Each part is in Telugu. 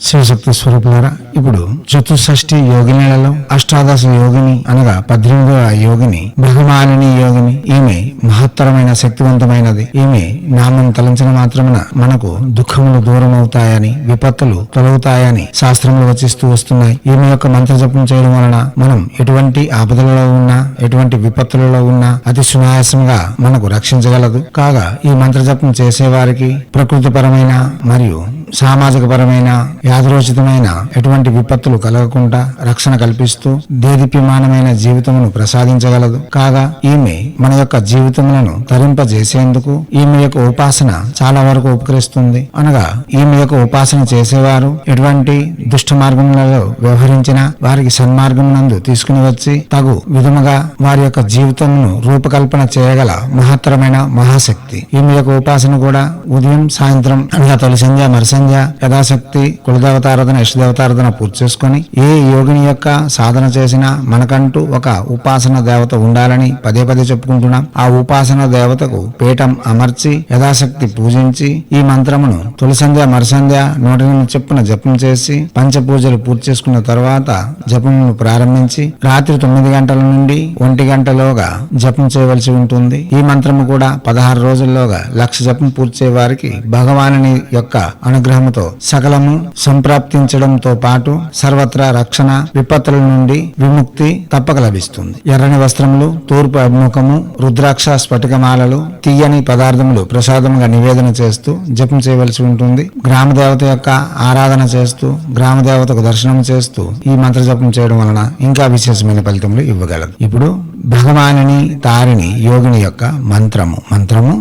శివశక్తి స్వరూపులారా ఇప్పుడు చతుషష్ఠి యోగినిలలో అష్టాదశ యోగిని అనగా పద్దెనిమిదవ యోగిని బ్రహ్మాలిని యోగిని ఈమె మహత్తరమైన శక్తివంతమైనది. ఈమె నామం తలంచిన మాత్రమున మనకు దుఃఖములు దూరం అవుతాయని విపత్తులు తొలగుతాయని శాస్త్రములు రచిస్తూ వస్తున్నాయి. ఈమె యొక్క మంత్ర జపం చేయడం వలన మనం ఎటువంటి ఆపదలలో ఉన్నా ఎటువంటి విపత్తులలో ఉన్నా అతి సునాయాసంగా మనకు రక్షించగలదు. కాగా ఈ మంత్ర జపం చేసేవారికి ప్రకృతిపరమైన మరియు సామాజిక పరమైన యాదరోచితమైన ఎటువంటి విపత్తులు కలగకుండా రక్షణ కల్పిస్తూ దేదీప్యమానమైన జీవితమును ప్రసాదించగలదు. కాగా ఈమె మన యొక్క జీవితములను తరింపజేసేందుకు ఈమె యొక్క ఉపాసన చాలా వరకు ఉపకరిస్తుంది. అనగా ఈమె యొక్క ఉపాసన చేసేవారు ఎటువంటి దుష్ట మార్గములలో వ్యవహరించిన వారికి సన్మార్గం నందు తీసుకుని వచ్చి తగు విధముగా వారి యొక్క జీవితమును రూపకల్పన చేయగల మహత్తరమైన మహాశక్తి. ఈమె యొక్క ఉపాసన కూడా ఉదయం సాయంత్రం అనగా తొలి సంధ్య మరుసంధ్య యథాశక్తి కులదేవతారాధన ఇష్టదేవతారాధన పూర్తి చేసుకొని ఏ యోగిని యొక్క సాధన చేసినా మనకంటూ ఒక ఉపాసన దేవత ఉండాలని పదే పదే చెప్పుకుంటున్నాం. ఆ ఉపాసన దేవతకు పీఠం అమర్చి యథాశక్తి పూజించి ఈ మంత్రమును తులసంధ్య సంధ్య మరుసంధ్య నూట ఎనిమిది చెప్పున జపం చేసి పంచపూజలు పూర్తి చేసుకున్న తర్వాత జపమును ప్రారంభించి రాత్రి తొమ్మిది గంటల నుండి ఒంటి గంటలోగా జపం చేయవలసి ఉంటుంది. ఈ మంత్రము కూడా పదహారు రోజుల్లోగా లక్ష జపం పూర్తి చేయ వారికి భగవానుని యొక్క అనుగ్రహముతో సకలము సంప్రాప్తించడంతో పాటు సర్వత్రా రక్షణ విపత్తుల నుండి విముక్తి తప్పక లభిస్తుంది. ఎర్రని వస్త్రములు తూర్పు అభిముఖము రుద్రాక్ష స్ఫటికమాలలు తీయని పదార్థములు ప్రసాదముగా నివేదన చేస్తూ జపం చేయవలసి ఉంటుంది. గ్రామ దేవత యొక్క ఆరాధన చేస్తూ గ్రామ దేవతకు దర్శనం చేస్తూ ఈ మంత్ర జపం చేయడం వలన ఇంకా విశేషమైన ఫలితములు ఇవ్వగలదు. ఇప్పుడు భగవానిని తారిణి యోగిని యొక్క మంత్రము. మంత్రము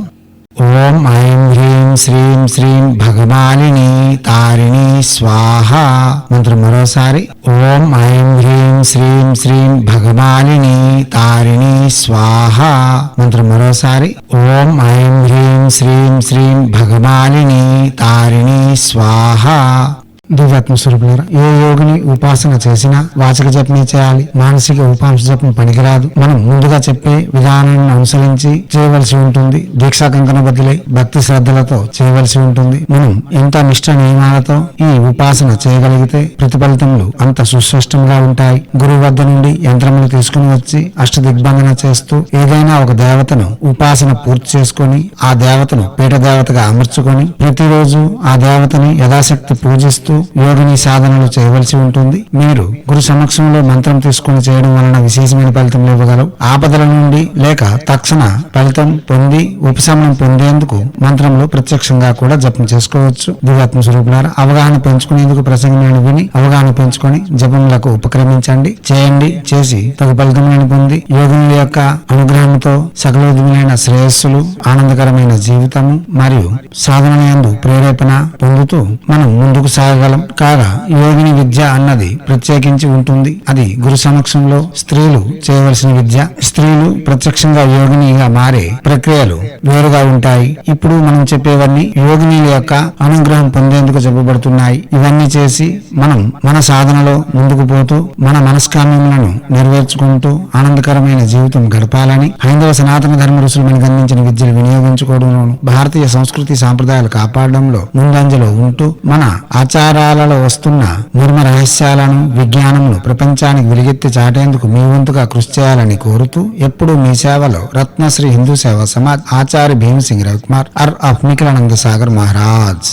ఓం ఐం హ్రీం శ్రీం శ్రీం భగవానిని తారిణి స్వాహ. మంత్రం మరోసారి. ఓం ఐం హ్రీం శ్రీం శ్రీం భగవానిని తారిణి స్వాహ. మంత్రం మరోసారి. ఓం ఐం హ్రీం శ్రీం శ్రీం భగవానిని తారిణి స్వాహ. దివ్యాత్మ స్వరూపులారా ఏ యోగిని ఉపాసన చేసినా వాచక జపమే చేయాలి మానసిక ఉపాంశ జపం పనికిరాదు. మనం ముందుగా చెప్పే విధానాన్ని అనుసరించి చేయవలసి ఉంటుంది. దీక్షా కంకణ బదులై భక్తి శ్రద్ధలతో చేయవలసి ఉంటుంది. మనం ఎంత నిష్ట నియమాలతో ఈ ఉపాసన చేయగలిగితే ప్రతిఫలితములు అంత సుస్పష్టంగా ఉంటాయి. గురువు వద్ద నుండి యంత్రములు తీసుకుని వచ్చి అష్ట దిగ్బంధన చేస్తూ ఏదైనా ఒక దేవతను ఉపాసన పూర్తి చేసుకొని ఆ దేవతను పీఠ దేవతగా అమర్చుకొని ప్రతిరోజు ఆ దేవతని యథాశక్తి పూజిస్తూ యోగిని సాధనలు చేయవలసి ఉంటుంది. మీరు గురు సమక్షంలో మంత్రం తీసుకుని చేయడం వలన విశేషమైన ఫలితం ఇవ్వగలవు. ఆపదల నుండి లేక తక్షణ ఫలితం పొంది ఉపశమనం పొందేందుకు మంత్రంలో ప్రత్యక్షంగా కూడా జపం చేసుకోవచ్చు. దివాత్మ స్వరూపులారా అవగాహన పెంచుకునేందుకు ప్రసంగమైన విని అవగాహన పెంచుకొని జపములకు ఉపక్రమించండి. చేయండి చేసి తగు ఫలితములను పొంది యోగుల యొక్క అనుగ్రహంతో సకల శ్రేయస్సులు ఆనందకరమైన జీవితము మరియు సాధన యందు ప్రేరేపణ పొందుతూ మనం ముందుకు సాగగలం కాగా యోగిని విద్య అన్నది ప్రత్యేకించి ఉంటుంది. అది గురు సమక్షంలో స్త్రీలు చేయవలసిన విద్య. స్త్రీలు ప్రత్యక్షంగా యోగినిగా మారే ప్రక్రియలు వేరుగా ఉంటాయి. ఇప్పుడు మనం చెప్పేవన్నీ యోగినీల యొక్క అనుగ్రహం పొందేందుకు చెప్పబడుతున్నాయి ఇవన్నీ చేసి మనం మన సాధనలో ముందుకు పోతూ మన మనస్కామ్యములను నెరవేర్చుకుంటూ ఆనందకరమైన జీవితం గడపాలని హైందవ సనాతన ధర్మ ఋషులు మనకు అందించిన విద్యలు వినియోగించుకోవడంలోను భారతీయ సంస్కృతి సాంప్రదాయాలు కాపాడడంలో ముందంజలో ఉంటూ మన ఆచారాలలో వస్తున్న నిర్మ రహస్యాలను విజ్ఞానమును ప్రపంచానికి వెలుగెత్తి చాటేందుకు మీ వంతుగా కృషి చేయాలని కోరుతూ ఎప్పుడూ మీ సేవలో రత్నశ్రీ హిందూ సేవ సమాజ్ ఆచార్య భీమసింగ్ రవికుమార్ అర్ ఆఫ్ నిఖిలానంద సాగర్ మహారాజ్.